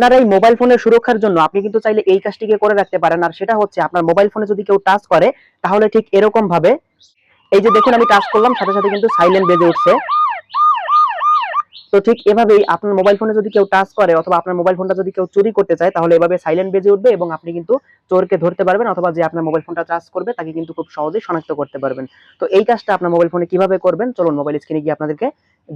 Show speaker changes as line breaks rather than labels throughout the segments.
আপনার এই মোবাইল ফোনের সুরক্ষার জন্য আপনি কিন্তু চাইলে এই কাজটিকে করে রাখতে পারেন। আর সেটা হচ্ছে আপনার মোবাইল ফোনে যদি কেউ টাচ করে, তাহলে ঠিক এরকম ভাবে এই যে দেখুন আমি টাচ করলাম, সাথে সাথে কিন্তু সাইলেন্ট বেজে উঠছে। তো ঠিক এভাবেই আপনার মোবাইল ফোনে যদি কেউ টাচ করে অথবা আপনার মোবাইল ফোনটা যদি কেউ চুরি করতে চায়, তাহলে এভাবে সাইলেন্ট বেজে উঠবে এবং আপনি কিন্তু চোরকে ধরতে পারবেন অথবা যে আপনার মোবাইল ফোনটা টাচ করবে, তাকে কিন্তু খুব সহজেই শনাক্ত করতে পারবেন। তো এই কাজটা আপনার মোবাইল ফোনে কীভাবে করবেন? চলুন মোবাইল স্ক্রিনে গিয়ে আপনাদেরকে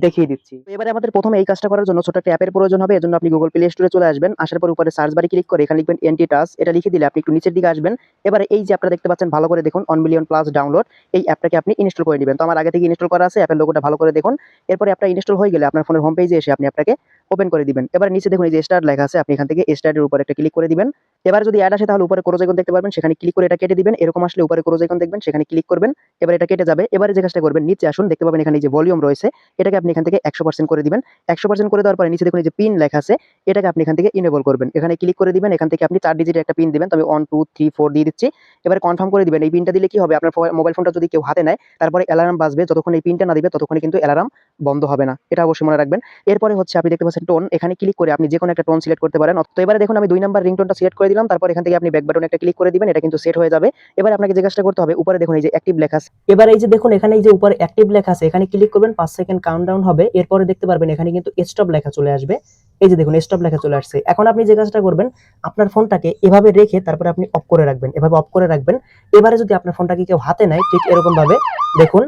দেখিয়ে দিচ্ছি। এবারে আমাদের প্রথমে এই কাজটা করার জন্য ছোট একটা অ্যাপের প্রয়োজন হবে, এজন্য আপনি গুগল প্লে স্টোরে চলে আসবেন, আসার পর উপরে সার্চ বারে ক্লিক করে এখানে লিখবেন এনটি টাচ এটা লিখে দিলে আপনি একটু নিচের দিকে আসবেন। এবারে এই যে আপনারা দেখতে পাচ্ছেন, ভালো করে দেখুন অন মিলিয়ন প্লাস ডাউনলোড এই অ্যাপটাকে আপনি ইনস্টল করে নেবেন। তো আমার আগে থেকে ইনস্টল করা আছে, অ্যাপের লোকটা ভালো করে দেখুন। এরপরে অ্যাপটা ইনস্টল হয়ে গেলে আপনার ফোনের হোম পেজে এসে আপনি অ্যাপটাকে ওপেন করে দিবেন। এবার নিচে দেখুন, এই যে স্টার্ট লেখা আছে, আপনি এখান থেকে স্টার্টের উপর একটা ক্লিক করে দিবেন। এবার যদি অ্যাড আসে তাহলে উপরে ক্রোজ আইকন দেখতে পারবেন, সেখানে ক্লিক করে এটা কেটে দিবেন। এরকম আসলে উপরে ক্রোজ আইকন দেখবেন, সেখানে ক্লিক করবেন, এবার এটা কেটে যাবে। এবারে যে কাজটা করবেন, নিচে আসুন, দেখতে পাবেন এখানে যে ভলিউম রয়েছে, এটাকে আপনি এখান থেকে একশো করে দিবেন। একশো করে দেওয়ার পরে নিচে দেখুন যে পিন লেখা আছে, এটাকে আপনি এখান থেকে ইনেবল করবেন। এখানে ক্লিক করে দিবেন, এখান থেকে আপনি চার ডিজিটের একটা পিন দিবেন। তবে ওয়ান টু থ্রি ফোর দিয়ে দিচ্ছি। এবারে কনফার্ম করে দিবেন, এই পিনটা দিলে কি হবে? আপনার মোবাইল ফোনটা যদি কেউ হাতে নেয়, তারপরে অ্যালার্ম বাজবে। যতক্ষণ এই পিনটা না দিবে, ততক্ষণ কিন্তু অ্যালার্ম বন্ধ হবে না। এটা অবশ্যই মনে রাখবেন। এরপরে হচ্ছে আপনি দেখতে পাচ্ছেন টোন এখানে ক্লিক করে আপনি যে কোনো একটা টোন সিলেক্ট করতে পারেন। তো এবারে দেখুন আমি দুই নাম্বার রিংটোনটা সিলেক্ট করে দিলাম, তারপর এখান থেকে আপনি ব্যাক বাটনে একটা ক্লিক করে দিবেন, এটা কিন্তু সেট হয়ে যাবে। এবার আপনাকে যে কাজটা করতে হবে, উপরে দেখুন এই যে অ্যাক্টিভ লেখা আছে। এবার এই যে দেখুন, এখানে এই যে উপরে অ্যাক্টিভ লেখা আছে, এখানে ক্লিক করবেন, পাঁচ সেকেন্ড কাউন্টডাউন হবে। এরপরে দেখতে পারবেন, এখানে কিন্তু স্টপ লেখা চলে আসবে। এই যে দেখুন স্টপ লেখা চলে আসছে। এখন আপনি যে কাজটা করবেন, আপনার ফোনটাকে এভাবে রেখে তারপরে আপনি অফ করে রাখবেন, এভাবে অফ করে রাখবেন। এবারে যদি আপনার ফোনটাকে কেউ হাতে নেয়, ঠিক এরকম ভাবে দেখুন।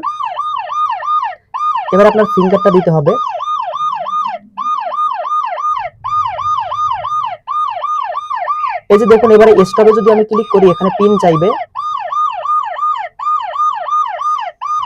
এবার আপনার ফিঙ্গারটা দিতে হবে। এই যে দেখুন, এবারে স্টপে যদি আমি ক্লিক করি, এখানে পিন চাইবে।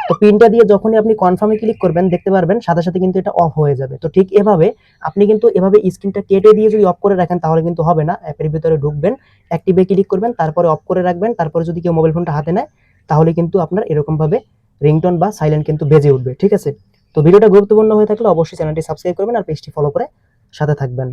তো পিনটা দিয়ে যখনই আপনি কনফার্মে ক্লিক করবেন, দেখতে পারবেন, সাথে সাথে কিন্তু এটা অফ হয়ে যাবে। তো ঠিক এভাবে আপনি কিন্তু এভাবে স্ক্রিনটা কেটে দিয়ে যদি অফ করে রাখেন, তাহলে কিন্তু হবে না। অ্যাপের ভিতরে ঢুকবেন অ্যাক্টিভে ক্লিক করবেন, তারপরে অফ করে রাখবেন, তারপরে যদি কেউ মোবাইল ফোনটা হাতে নেয়, তাহলে কিন্তু আপনার এরকম ভাবে রিংটোন বা সাইলেন্ট কিন্তু বেজে উঠবে, ঠিক আছে? তো ভিডিওটা গুরুত্বপূর্ণ হয়ে থাকলে অবশ্যই চ্যানেলটি সাবস্ক্রাইব করবেন আর পেজটি ফলো করে সাথে থাকবেন।